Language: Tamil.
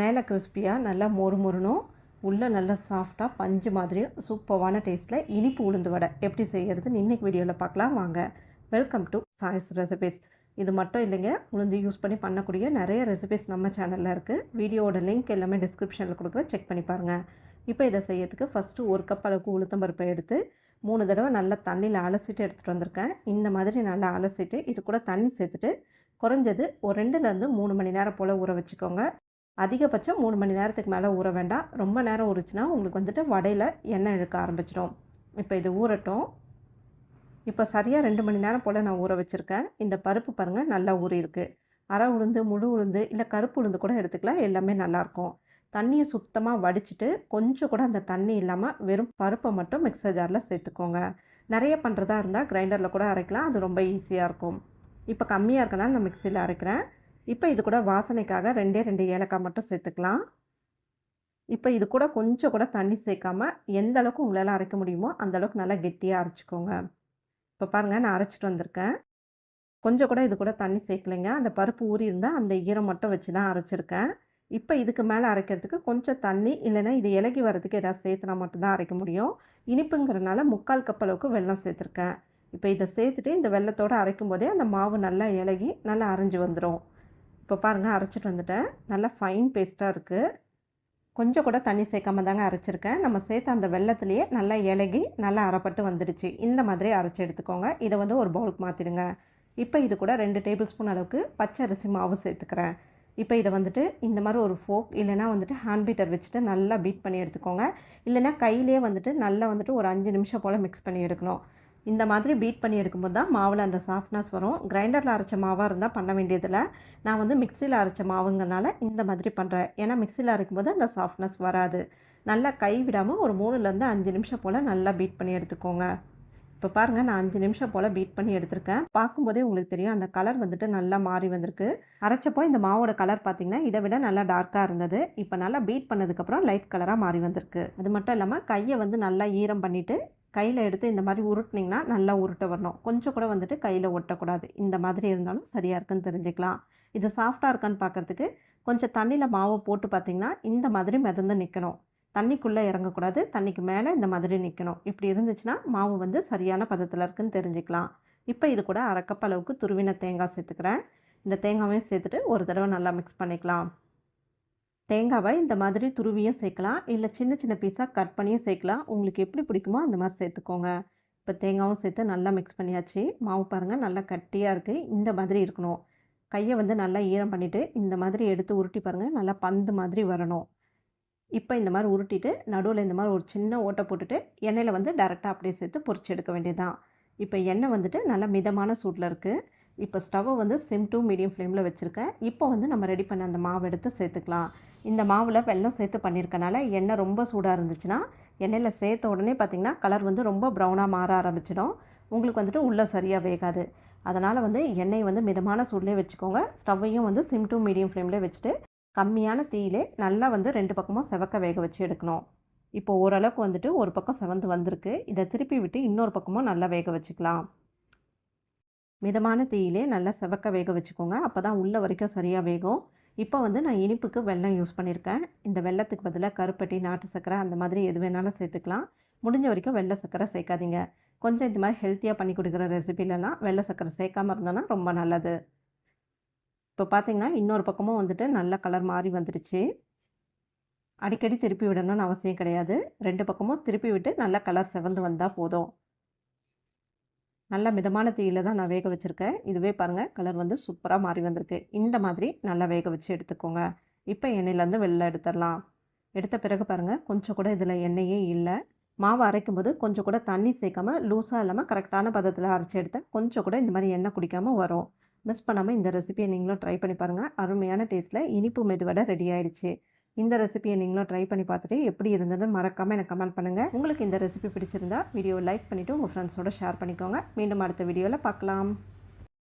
மேலே கிறிஸ்பியாக நல்லா மொறு மொறுனும் உள்ளே நல்லா சாஃப்டாக பஞ்சு மாதிரியும் சூப்பரான டேஸ்ட்டில் இனிப்பு உளுந்து வடை. எப்படி செய்கிறதுன்னு இன்றைக்கி வீடியோவில் பார்க்கலாம். வாங்க. வெல்கம் டு சாய்ஸ் ரெசிபீஸ் இது மட்டும் இல்லைங்க உளுந்து யூஸ் பண்ணி பண்ணக்கூடிய நிறைய ரெசிபீஸ் நம்ம சேனலில் இருக்குது வீடியோவோட லிங்க் எல்லாமே டிஸ்கிரிப்ஷனில் கொடுக்குறேன். செக் பண்ணி பாருங்கள் இப்போ இதை செய்யறதுக்கு ஃபஸ்ட்டு ஒரு கப் அளவுக்கு உளுத்தம்பருப்பை எடுத்து மூணு தடவை நல்லா தண்ணியில் அலசிட்டு எடுத்துகிட்டு வந்திருக்கேன். இந்த மாதிரி நல்லா அலசிட்டு இது கூட தண்ணி சேர்த்துட்டு குறைஞ்சது ஒரு ரெண்டுலேருந்து மூணு மணி நேரம் போல் ஊற வச்சுக்கோங்க. அதிகபட்சம் மூணு மணி நேரத்துக்கு மேலே ஊற வேண்டாம். ரொம்ப நேரம் ஊறுச்சுன்னா உங்களுக்கு வந்துட்டு வடையில் எண்ணெய் இழுக்க ஆரம்பிச்சிடும். இப்போ இது ஊறட்டும். இப்போ சரியாக ரெண்டு மணி நேரம் போல் நான் ஊற வச்சுருக்கேன். இந்த பருப்பு பாருங்கள் நல்லா ஊறியிருக்கு. அரை உளுந்து முழு உளுந்து இல்லை கருப்பு உளுந்து கூட எடுத்துக்கலாம். எல்லாமே நல்லாயிருக்கும் தண்ணியை சுத்தமாக வடிச்சிட்டு கொஞ்சம் கூட அந்த தண்ணி இல்லாமல் வெறும் பருப்பை மட்டும் மிக்சர் ஜாரில் சேர்த்துக்கோங்க. நிறைய பண்ணுறதா இருந்தால் கிரைண்டரில் கூட அரைக்கலாம். அது ரொம்ப ஈஸியாக இருக்கும். இப்போ கம்மியாக இருக்கனால நான் மிக்சியில் அரைக்கிறேன். இப்போ இது கூட வாசனைக்காக ரெண்டே ரெண்டு ஏலக்காய் மட்டும் சேர்த்துக்கலாம். இப்போ இது கூட கொஞ்சம் கூட தண்ணி சேர்க்காம எந்த அளவுக்கு உங்களால் அரைக்க முடியுமோ அந்த அளவுக்கு நல்லா கெட்டியாக அரைச்சிக்கோங்க. இப்போ பாருங்கள் நான் அரைச்சிட்டு வந்திருக்கேன். கொஞ்சம் கூட இது கூட தண்ணி சேர்க்கலைங்க. அந்த பருப்பு ஊறி இருந்தால் அந்த ஈரம் மட்டும் வச்சு தான் அரைச்சிருக்கேன். இப்போ இதுக்கு மேலே அரைக்கிறதுக்கு கொஞ்சம் தண்ணி இல்லைன்னா இது இலகி வரதுக்கு ஏதாவது சேர்த்துனா மட்டும்தான் அரைக்க முடியும். இனிப்புங்கிறனால முக்கால் கப் அளவுக்கு வெல்லம் சேர்த்துருக்கேன். இப்போ இதை சேர்த்துட்டு இந்த வெள்ளத்தோடு அரைக்கும் போதே அந்த மாவு நல்லா இலகி நல்லா அரைஞ்சி வந்துடும் இப்போ பாருங்கள் அரைச்சிட்டு வந்துட்டேன். நல்லா ஃபைன் பேஸ்ட்டாக இருக்குது கொஞ்சம் கூட தண்ணி சேர்க்காம தாங்க அரைச்சிருக்கேன். நம்ம சேர்த்த அந்த வெள்ளத்துலேயே நல்லா இலகி நல்லா அரைப்பட்டு வந்துடுச்சு. இந்த மாதிரி அரைச்சி எடுத்துக்கோங்க. இதை வந்து ஒரு பவுலுக்கு மாற்றிடுங்க இப்போ இது கூட ரெண்டு டேபிள் ஸ்பூன் அளவுக்கு பச்சை அரிசி மாவு சேர்த்துக்கிறேன். இப்போ இதை வந்துட்டு இந்த மாதிரி ஒரு ஃபோக் இல்லைனா வந்துட்டு ஹேண்ட் பீட்டர் வச்சுட்டு நல்லா பீட் பண்ணி எடுத்துக்கோங்க. இல்லைனா கையிலே வந்துட்டு நல்லா வந்துட்டு ஒரு அஞ்சு நிமிஷம் போல் மிக்ஸ் பண்ணி எடுக்கணும். இந்த மாதிரி பீட் பண்ணி எடுக்கும்போது தான் மாவில் அந்த சாஃப்ட்னஸ் வரும். கிரைண்டரில் அரைச்ச மாவாக இருந்தால் பண்ண வேண்டியதில்லை. நான் வந்து மிக்சியில் அரைச்ச மாவுங்கனால இந்த மாதிரி பண்ணுறேன் ஏன்னா மிக்சியில் அரைக்கும்போது அந்த சாஃப்ட்னஸ் வராது. நல்லா கை விடாமல் ஒரு மூணுலேருந்து அஞ்சு நிமிஷம் போல் நல்லா பீட் பண்ணி எடுத்துக்கோங்க. இப்போ பாருங்கள் நான் அஞ்சு நிமிஷம் போல் பீட் பண்ணி எடுத்திருக்கேன். பார்க்கும்போதே உங்களுக்கு தெரியும் அந்த கலர் வந்துட்டு நல்லா மாறி வந்திருக்கு. அரைச்சப்போ இந்த மாவோட கலர் பார்த்திங்கன்னா இதை விட நல்லா டார்க்காக இருந்தது. இப்போ நல்லா பீட் பண்ணதுக்கப்புறம் லைட் கலராக மாறி வந்திருக்கு. அது மட்டும் இல்லாமல் கையை வந்து நல்லா ஈரம் பண்ணிவிட்டு கையில் எடுத்து இந்த மாதிரி உருட்டினீங்கன்னா நல்லா உருட்ட வரணும். கொஞ்சம் கூட வந்துட்டு கையில் ஒட்டக்கூடாது. இந்த மாதிரி இருந்தாலும் சரியாக இருக்குன்னு தெரிஞ்சுக்கலாம். இது சாஃப்டாக இருக்கான்னு பார்க்குறதுக்கு கொஞ்சம் தண்ணியில் மாவை போட்டு பார்த்திங்கன்னா இந்த மாதிரி மிதந்து நிற்கணும் தண்ணிக்குள்ளே இறங்கக்கூடாது. தண்ணிக்கு மேலே இந்த மாதிரி நிற்கணும் இப்படி இருந்துச்சுன்னா மாவு வந்து சரியான பதத்தில் இருக்குன்னு தெரிஞ்சுக்கலாம். இப்போ இது கூட அரைக்கப்பளவுக்கு துருவின தேங்காய் சேர்த்துக்கிறேன். இந்த தேங்காவையும் சேர்த்துட்டு ஒரு தடவை நல்லா மிக்ஸ் பண்ணிக்கலாம். தேங்காவை இந்த மாதிரி துருவியும் சேர்க்கலாம். இல்லை சின்ன சின்ன பீஸாக கட் பண்ணியும் சேர்க்கலாம். உங்களுக்கு எப்படி பிடிக்குமோ அந்த மாதிரி சேர்த்துக்கோங்க. இப்போ தேங்காவும் சேர்த்து நல்லா மிக்ஸ் பண்ணியாச்சு. மாவு பாருங்கள் நல்லா கட்டியாக இருக்குது இந்த மாதிரி இருக்கணும். கையை வந்து நல்லா ஈரம் பண்ணிவிட்டு இந்த மாதிரி எடுத்து உருட்டி பாருங்கள் நல்லா பந்து மாதிரி வரணும். இப்போ இந்த மாதிரி உருட்டிட்டு நடுவில் இந்த மாதிரி ஒரு சின்ன ஓட்டை போட்டுட்டு எண்ணெயில் வந்து டேரெக்டாக அப்படியே சேர்த்து பொறிச்சு எடுக்க வேண்டியதுதான். இப்போ எண்ணெய் வந்துட்டு நல்லா மிதமான சூட்டில் இருக்குது இப்போ ஸ்டவ்வை வந்து சிம் டூ மீடியம் ஃப்ளேமில் வச்சுருக்கேன். இப்போ வந்து நம்ம ரெடி பண்ண அந்த மாவு எடுத்து சேர்த்துக்கலாம். இந்த மாவில் வெள்ளம் சேர்த்து பண்ணியிருக்கனால எண்ணெய் ரொம்ப சூடாக இருந்துச்சுன்னா எண்ணெயில் சேர்த்த உடனே பார்த்திங்கன்னா கலர் வந்து ரொம்ப ப்ரௌனாக மாற ஆரம்பிச்சிடும். உங்களுக்கு வந்துட்டு உள்ளே சரியாக வேகாது. அதனால் வந்து எண்ணெய் வந்து மிதமான சூட்லேயே வச்சுக்கோங்க. ஸ்டவ்வையும் வந்து சிம் டூ மீடியம் ஃப்ளேம்லேயே வச்சுட்டு கம்மியான தீயிலே நல்லா வந்து ரெண்டு பக்கமும் செவக்க வேக வச்சு எடுக்கணும். இப்போ ஓரளவுக்கு வந்துட்டு ஒரு பக்கம் செவந்து வந்திருக்கு. இதை திருப்பி விட்டு இன்னொரு பக்கமும் நல்லா வேக வச்சுக்கலாம். மிதமான தீயிலே நல்லா செவக்க வேக வச்சுக்கோங்க. அப்போ தான் உள்ளே வரைக்கும் சரியாக வேகும். இப்போ வந்து நான் இனிப்புக்கு வெல்லம் யூஸ் பண்ணியிருக்கேன் இந்த வெள்ளத்துக்கு பதிலாக கருப்பட்டி நாட்டு சர்க்கரை அந்த மாதிரி எது வேணாலும் சேர்த்துக்கலாம். முடிஞ்ச வரைக்கும் வெள்ளை சர்க்கரை சேர்க்காதீங்க. கொஞ்சம் இந்த மாதிரி ஹெல்த்தியாக பண்ணி கொடுக்குற ரெசிபிலலாம் வெள்ளை சர்க்கரை சேர்க்காமல் இருந்தோன்னா ரொம்ப நல்லது. இப்போ பார்த்தீங்கன்னா இன்னொரு பக்கமும் வந்துட்டு நல்ல கலர் மாறி வந்துடுச்சு அடிக்கடி திருப்பி விடணும்னு அவசியம் கிடையாது. ரெண்டு பக்கமும் திருப்பி விட்டு நல்ல கலர் செவந்து வந்தால் போதும். நல்ல மிதமான தீயில் தான் நான் வேக வச்சுருக்கேன். இதுவே பாருங்கள் கலர் வந்து சூப்பராக மாறி வந்திருக்கு. இந்த மாதிரி நல்லா வேக வச்சு எடுத்துக்கோங்க. இப்போ எண்ணெயிலேருந்து வெளில எடுத்துடலாம். எடுத்த பிறகு பாருங்கள் கொஞ்சம் கூட இதில் எண்ணெயே இல்லை. மாவு அரைக்கும் போது கொஞ்சம் கூட தண்ணி சேர்க்காமல் லூஸாக இல்லாமல் கரெக்டான பதத்தில் அரைச்சி எடுத்தால் கொஞ்சம் கூட இந்த மாதிரி எண்ணெய் குடிக்காமல் வரும். மிஸ் பண்ணாமல் இந்த ரெசிபியை நீங்களும் ட்ரை பண்ணி பாருங்கள் அருமையான டேஸ்ட்டில் இனிப்பு மெதுவடை ரெடி ஆகிடுச்சு இந்த ரெசிபியை நீங்களும் ட்ரை பண்ணி பார்த்துட்டு எப்படி இருந்ததுன்னு மறக்காமல் எனக்கு கமெண்ட் பண்ணுங்கள் உங்களுக்கு இந்த ரெசிபி பிடிச்சிருந்தா வீடியோவை லைக் பண்ணிவிட்டு உங்கள் ஃப்ரெண்ட்ஸோட ஷேர் பண்ணிக்கோங்க. மீண்டும் அடுத்த வீடியோவில் பார்க்கலாம்.